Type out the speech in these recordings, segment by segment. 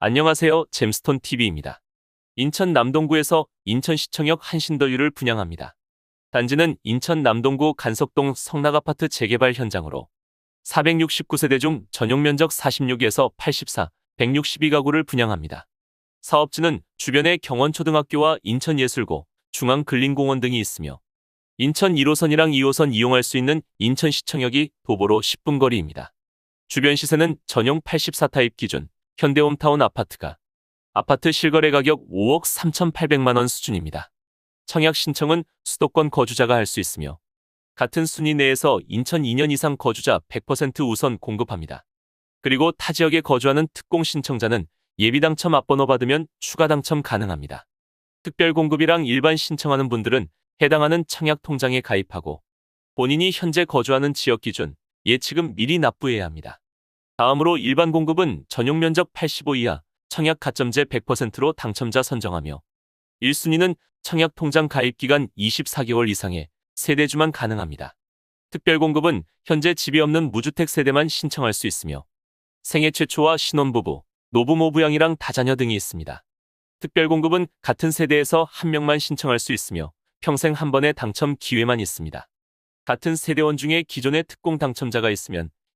안녕하세요. 잼스톤 TV입니다. 인천 남동구에서 인천시청역 한신더유를 분양합니다. 단지는 인천 남동구 간석동 성락아파트 재개발 현장으로 469세대 중 전용 면적 46에서 84, 162가구를 분양합니다. 사업지는 주변에 경원초등학교와 인천예술고, 중앙근린공원 등이 있으며 인천 1호선이랑 2호선 이용할 수 있는 인천시청역이 도보로 10분 거리입니다. 주변 시세는 전용 84타입 기준 현대홈타운 아파트가 아파트 실거래 가격 5억 3,800만 원 수준입니다. 청약 신청은 수도권 거주자가 할 수 있으며 같은 순위 내에서 인천 2년 이상 거주자 100% 우선 공급합니다. 그리고 타 지역에 거주하는 특공 신청자는 예비 당첨 앞번호 받으면 추가 당첨 가능합니다. 특별 공급이랑 일반 신청하는 분들은 해당하는 청약 통장에 가입하고 본인이 현재 거주하는 지역 기준 예치금 미리 납부해야 합니다. 다음으로 일반 공급은 전용 면적 85 이하 청약 가점제 100%로 당첨자 선정하며 1순위는 청약 통장 가입 기간 24개월 이상의 세대주만 가능합니다. 특별 공급은 현재 집이 없는 무주택 세대만 신청할 수 있으며 생애 최초와 신혼부부, 노부모 부양이랑 다자녀 등이 있습니다. 특별 공급은 같은 세대에서 한 명만 신청할 수 있으며 평생 한 번의 당첨 기회만 있습니다. 같은 세대원 중에 기존의 특공 당첨자가 있으면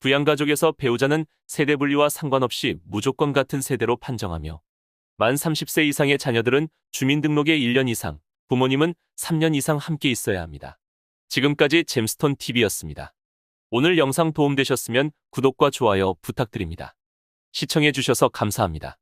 부양가족에서 배우자는 세대 분리와 상관없이 무조건 같은 세대로 판정하며 만 30세 이상의 자녀들은 주민등록에 1년 이상, 부모님은 3년 이상 함께 있어야 합니다. 지금까지 잼스톤 TV였습니다. 오늘 영상 도움되셨으면 구독과 좋아요 부탁드립니다. 시청해주셔서 감사합니다.